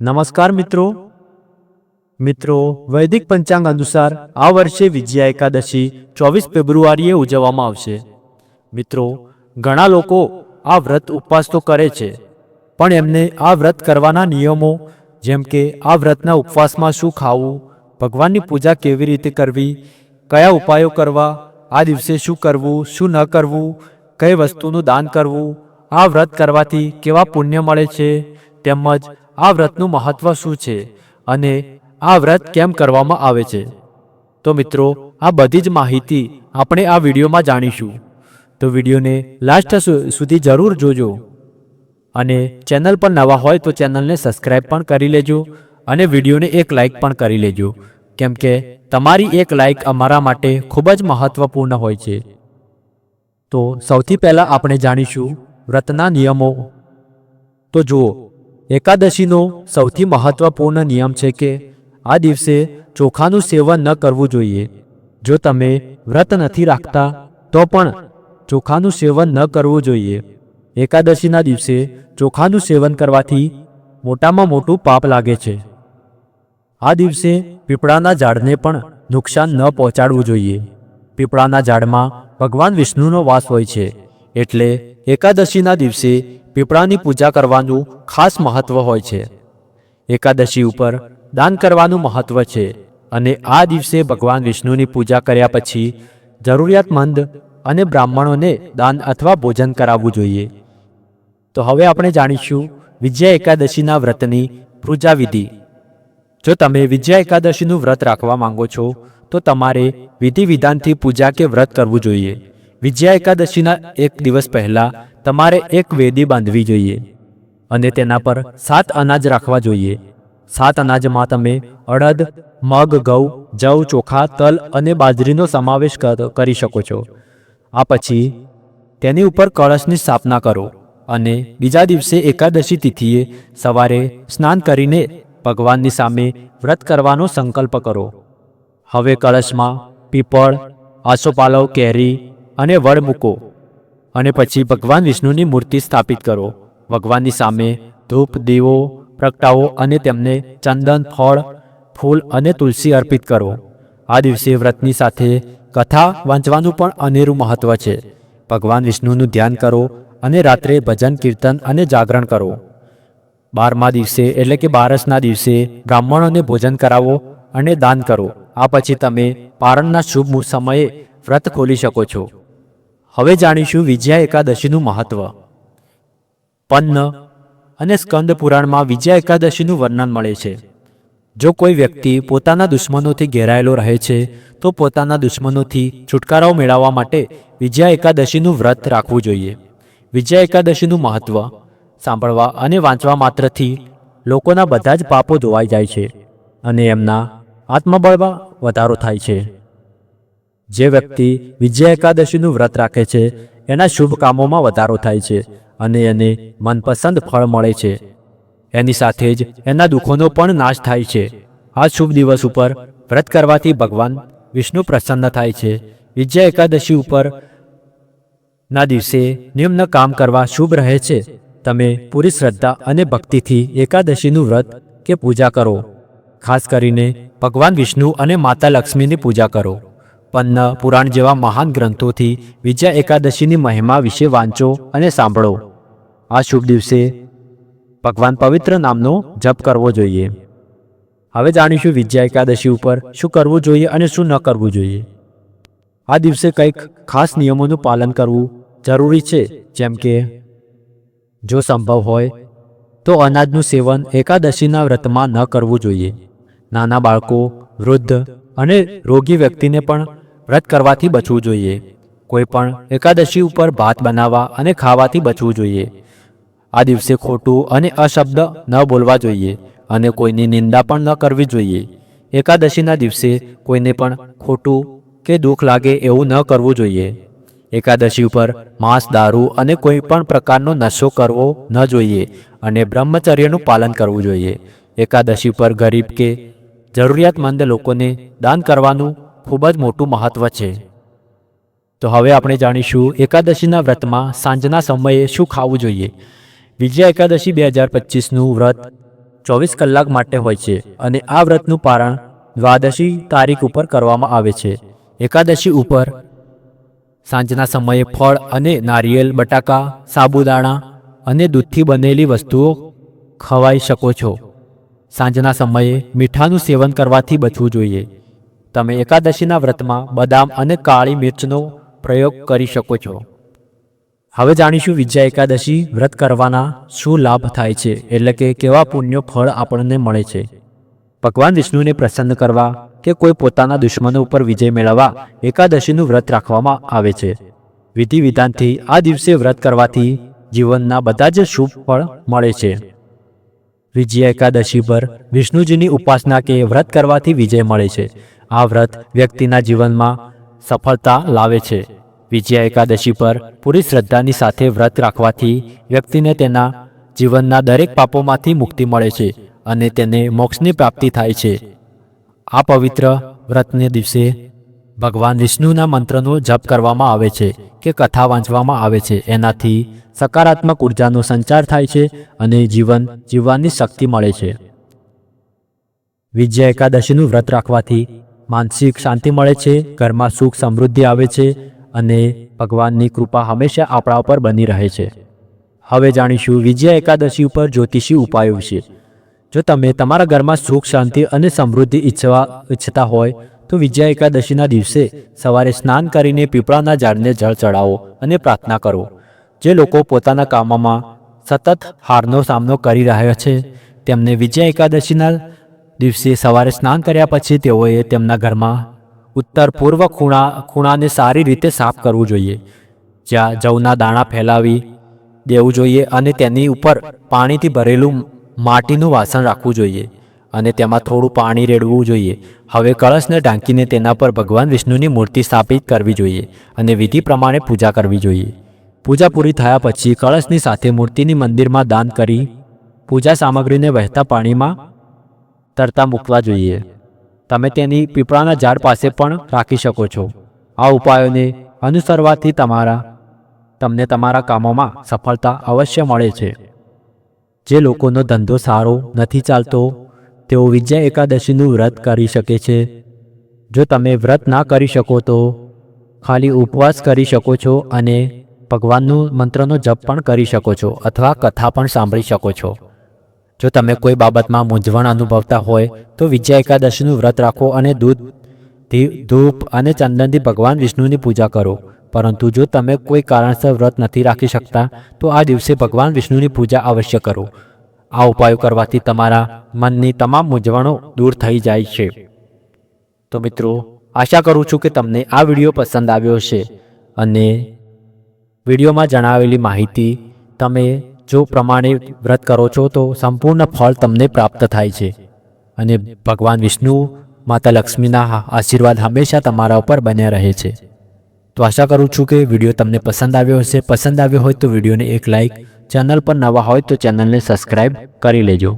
નમસ્કાર મિત્રો. મિત્રો, વૈદિક પંચાંગ અનુસાર આ વર્ષે વિજયા એકાદશી ચોવીસ ફેબ્રુઆરીએ ઉજવવામાં આવશે. મિત્રો, ઘણા લોકો આ વ્રત ઉપવાસ તો કરે છે, પણ એમને આ વ્રત કરવાના નિયમો, જેમ કે આ વ્રતના ઉપવાસમાં શું ખાવું, ભગવાનની પૂજા કેવી રીતે કરવી, કયા ઉપાયો કરવા, આ દિવસે શું કરવું, શું ન કરવું, કઈ વસ્તુનું દાન કરવું, આ વ્રત કરવાથી કેવા પુણ્ય મળે છે, તેમજ આ વ્રતનું મહત્વ શું છે અને આ વ્રત કેમ કરવામાં આવે છે? તો મિત્રો, આ બધી જ માહિતી આપણે આ વિડીયોમાં જાણીશું. તો વિડીયોને લાસ્ટ સુધી જરૂર જોજો અને ચેનલ પર નવા હોય તો ચેનલને સબસ્ક્રાઇબ પણ કરી લેજો અને વિડીયોને એક લાઇક પણ કરી લેજો. કેમ કે તમારી એક લાઇક અમારા માટે ખૂબ જ મહત્વપૂર્ણ હોય છે. તો સૌથી પહેલાં આપણે જાણીશું વ્રતના નિયમો. તો જુઓ એકાદશીનો સૌથી મહત્વપૂર્ણ નિયમ છે કે આ દિવસે ચોખાનું સેવન ન કરવું જોઈએ. જો તમે વ્રત નથી રાખતા, તો પણ ચોખાનું સેવન ન કરવું જોઈએ. એકાદશીના દિવસે ચોખાનું સેવન કરવાથી મોટામાં મોટું પાપ લાગે છે. આ દિવસે પીપળાના ઝાડને પણ નુકસાન ન પહોંચાડવું જોઈએ. પીપળાના ઝાડમાં ભગવાન વિષ્ણુનો વાસ હોય છે. એટલે એકાદશીના દિવસે પીપળાની પૂજા કરવાનું ખાસ મહત્વ હોય છે. એકાદશી ઉપર દાન કરવાનું મહત્વ છે અને આ દિવસે ભગવાન વિષ્ણુની પૂજા કર્યા પછી જરૂરિયાતમંદ અને બ્રાહ્મણોને દાન અથવા ભોજન કરાવવું જોઈએ. તો હવે આપણે જાણીશું વિજયા એકાદશીના વ્રતની પૂજા વિધિ જો તમે વિજયા એકાદશીનું વ્રત રાખવા માંગો છો, તો તમારે વિધિ વિધાનથી પૂજા કે વ્રત કરવું જોઈએ. વિજયા એકાદશીના એક દિવસ પહેલા તમારે એક વેદી બાંધવી જોઈએ અને તેના પર સાત અનાજ રાખવા જોઈએ. સાત અનાજમાં તમે અડદ, મગ ઘઉં જવ, ચોખા, તલ અને બાજરીનો સમાવેશ કર- શકો છો. આ પછી તેની ઉપર કળશની સ્થાપના કરો અને બીજા દિવસે એકાદશી તિથિએ સવારે સ્નાન કરીને ભગવાનની સામે વ્રત કરવાનો સંકલ્પ કરો. હવે કળશમાં પીપળ, આસોપાલવ, કેરી અને વડ મૂકો. અને પછી ભગવાન વિષ્ણુની મૂર્તિ સ્થાપિત કરો. ભગવાનની સામે ધૂપ, દીવો, પ્રગટાવો અને તેમને ચંદન, ફળ, ફૂલ અને તુલસી અર્પિત કરો. આ દિવસે વ્રતની સાથે કથા વાંચવાનું પણ અનેરું મહત્વ છે. ભગવાન વિષ્ણુનું ધ્યાન કરો અને રાત્રે ભજન, કીર્તન અને જાગરણ કરો. બારમા દિવસે એટલે કે બારસના દિવસે બ્રાહ્મણોને ભોજન કરાવો અને દાન કરો. આ પછી તમે પારણના શુભ સમયે વ્રત ખોલી શકો છો. હવે જાણીશું વિજયા એકાદશીનું મહત્વ. પન્ન અને સ્કંદ પુરાણમાં વિજયા એકાદશીનું વર્ણન મળે છે. જો કોઈ વ્યક્તિ પોતાના દુશ્મનોથી ઘેરાયેલો રહે છે, તો પોતાના દુશ્મનોથી છુટકારો મેળવવા માટે વિજયા એકાદશીનું વ્રત રાખવું જોઈએ. વિજયા એકાદશીનું મહત્વ, સાંભળવા અને વાંચવા માત્રથી લોકોના બધા જ પાપો ધોવાઈ જાય છે અને એમના આત્મબળમાં વધારો થાય છે. જે વ્યક્તિ વિજયા એકાદશીનું વ્રત રાખે છે, એના શુભ કામોમાં વધારો થાય છે અને એને મનપસંદ ફળ મળે છે. એની સાથે જ એના દુઃખોનો પણ નાશ થાય છે. આ શુભ દિવસ ઉપર વ્રત કરવાથી ભગવાન વિષ્ણુ પ્રસન્ન થાય છે. વિજય એકાદશી ઉપર ના દિવસે નિમ્ન કામ કરવા શુભ રહે છે. તમે પૂરી શ્રદ્ધા અને ભક્તિથી એકાદશીનું વ્રત કે પૂજા કરો. ખાસ કરીને ભગવાન વિષ્ણુ અને માતા લક્ષ્મીની પૂજા કરો. પન્ન પુરાણ જેવા મહાન ગ્રંથોથી વિજયા એકાદશીની મહિમા વિશે વાંચો અને સાંભળો. આ શુભ દિવસે ભગવાન પવિત્ર નામનો જપ કરવો જોઈએ. હવે જાણીશું વિજયા એકાદશી ઉપર શું કરવું જોઈએ અને શું ન કરવું જોઈએ. આ દિવસે કંઈક ખાસ નિયમોનું પાલન કરવું જરૂરી છે, જેમ કે જો સંભવ હોય, તો અનાજનું સેવન એકાદશીના વ્રતમાં ન કરવું જોઈએ. નાના બાળકો, વૃદ્ધ અને રોગી વ્યક્તિને પણ વ્રત કરવાથી બચવું જોઈએ. કોઈપણ એકાદશી ઉપર ભાત બનાવવા અને ખાવાથી બચવું જોઈએ. આ દિવસે ખોટું અને અશબ્દ ન બોલવા જોઈએ અને કોઈની નિંદા પણ ન કરવી જોઈએ. એકાદશીના દિવસે કોઈને પણ ખોટું કે દુઃખ લાગે એવું ન કરવું જોઈએ. એકાદશી ઉપર માંસ, દારૂ અને કોઈ પણ પ્રકારનો નશો કરવો ન જોઈએ અને બ્રહ્મચર્યનું પાલન કરવું જોઈએ. એકાદશી પર ગરીબ કે જરૂરિયાતમંદ લોકોને દાન કરવાનું ખૂબ જ મોટું મહત્વ છે. તો હવે આપણે જાણીશું એકાદશીના વ્રતમાં સાંજના સમયે શું ખાવું જોઈએ. વિજયા એકાદશી બે હજાર પચીસનું વ્રત ચોવીસ કલાક માટે હોય છે અને આ વ્રતનું પારણ દ્વાદશી તારીખ ઉપર કરવામાં આવે છે. એકાદશી ઉપર સાંજના સમયે ફળ અને નારિયેલ, બટાકા, સાબુદાણા અને દૂધથી બનેલી વસ્તુઓ ખવાઈ શકો છો. સાંજના સમયે મીઠાનું સેવન કરવાથી બચવું જોઈએ. તમે એકાદશીના વ્રતમાં બદામ અને કાળી મિર્ચનો પ્રયોગ કરી શકો છો. હવે જાણીશું વિજયા એકાદશી વ્રત કરવાના શું લાભ થાય છે, એટલે કે કેવા પુણ્ય ફળ આપણને મળે છે. ભગવાન વિષ્ણુને પ્રસન્ન કરવા કે કોઈ પોતાના દુશ્મનો ઉપર વિજય મેળવવા એકાદશીનું વ્રત રાખવામાં આવે છે. વિધિ વિધાનથી આ દિવસે વ્રત કરવાથી જીવનના બધા જ શુભ ફળ મળે છે. વિજયા એકાદશી પર વિષ્ણુજીની ઉપાસના કે વ્રત કરવાથી વિજય મળે છે. આ વ્રત વ્યક્તિના જીવનમાં સફળતા લાવે છે. વિજયા એકાદશી પર પૂરી શ્રદ્ધાની સાથે વ્રત રાખવાથી વ્યક્તિને તેના જીવનના દરેક પાપોમાંથી મુક્તિ મળે છે અને તેને મોક્ષની પ્રાપ્તિ થાય છે. આ પવિત્ર વ્રતને દિવસે ભગવાન વિષ્ણુના મંત્રનો જપ કરવામાં આવે છે કે કથા વાંચવામાં આવે છે. એનાથી સકારાત્મક ઉર્જાનો સંચાર થાય છે અને જીવન જીવવાની શક્તિ મળે છે. વિજયા એકાદશીનું વ્રત રાખવાથી માનસિક શાંતિ મળે છે, ઘરમાં સુખ સમૃદ્ધિ આવે છે અને ભગવાનની કૃપા હંમેશા આપણા ઉપર બની રહે છે. હવે જાણીશું વિજયા એકાદશી ઉપર જ્યોતિષી ઉપાયો વિશે. જો તમે તમારા ઘરમાં સુખ, શાંતિ અને સમૃદ્ધિ ઈચ્છવા, ઈચ્છતા હોય, તો વિજયા એકાદશીના દિવસે સવારે સ્નાન કરીને પીપળાના ઝાડને જળ ચડાવો અને પ્રાર્થના કરો. જે લોકો પોતાના કામમાં સતત હારનો સામનો કરી રહ્યા છે, તેમને વિજયા એકાદશીના દિવસે સવારે સ્નાન કર્યા પછી તેઓએ તેમના ઘરમાં ઉત્તર પૂર્વ ખૂણા, ખૂણાને સારી રીતે સાફ કરવું જોઈએ. જ્યાં જવના દાણા ફેલાવી દેવું જોઈએ અને તેની ઉપર પાણીથી ભરેલું માટીનું વાસણ રાખવું જોઈએ અને તેમાં થોડું પાણી રેડવું જોઈએ. હવે કળશને ઢાંકીને તેના પર ભગવાન વિષ્ણુની મૂર્તિ સ્થાપિત કરવી જોઈએ અને વિધિ પ્રમાણે પૂજા કરવી જોઈએ. પૂજા પૂરી થયા પછી કળશની સાથે મૂર્તિની મંદિરમાં દાન કરી પૂજા સામગ્રીને વહેતા પાણીમાં તરતા મૂકવા જોઈએ. તમે તેની પીપળાના ઝાડ પાસે પણ રાખી શકો છો. આ ઉપાયોને અનુસરવાથી તમારા, તમને તમારા કામોમાં સફળતા અવશ્ય મળે છે. જે લોકોનો ધંધો સારો નથી ચાલતો, તેઓ વિજય એકાદશીનું વ્રત કરી શકે છે. જો તમે વ્રત ના કરી શકો તો ખાલી ઉપવાસ કરી શકો છો અને ભગવાનનું મંત્રનો જપ પણ કરી શકો છો અથવા કથા પણ સાંભળી શકો છો. જો તમે કોઈ બાબતમાં મૂંઝવણ અનુભવતા હોય, તો વિજય એકાદશીનું વ્રત રાખો અને દૂધ ધૂપ અને ચંદનથી ભગવાન વિષ્ણુની પૂજા કરો. પરંતુ જો તમે કોઈ કારણસર વ્રત નથી રાખી શકતા, તો આ દિવસે ભગવાન વિષ્ણુની પૂજા અવશ્ય કરો. આ ઉપાયો કરવાથી તમારા મનની તમામ મૂંઝવણો દૂર થઈ જાય છે. તો મિત્રો, આશા કરું છું કે તમને આ વીડિયો પસંદ આવ્યો હશે અને વિડીયોમાં જણાવેલી માહિતી તમે જો પ્રમાણે વ્રત કરો છો, તો સંપૂર્ણ ફળ તમને પ્રાપ્ત થાય છે. અને ભગવાન વિષ્ણુ, માતા લક્ષ્મીના આશીર્વાદ હંમેશા તમારા ઉપર બન્યા રહે છે. તો આશા કરું છું કે વીડિયો તમને પસંદ આવ્યો હશે. પસંદ આવ્યો હોય તો વિડીયોને એક લાઇક ચેનલ પર નવા હોય તો ચેનલને સબસ્ક્રાઈબ કરી લેજો.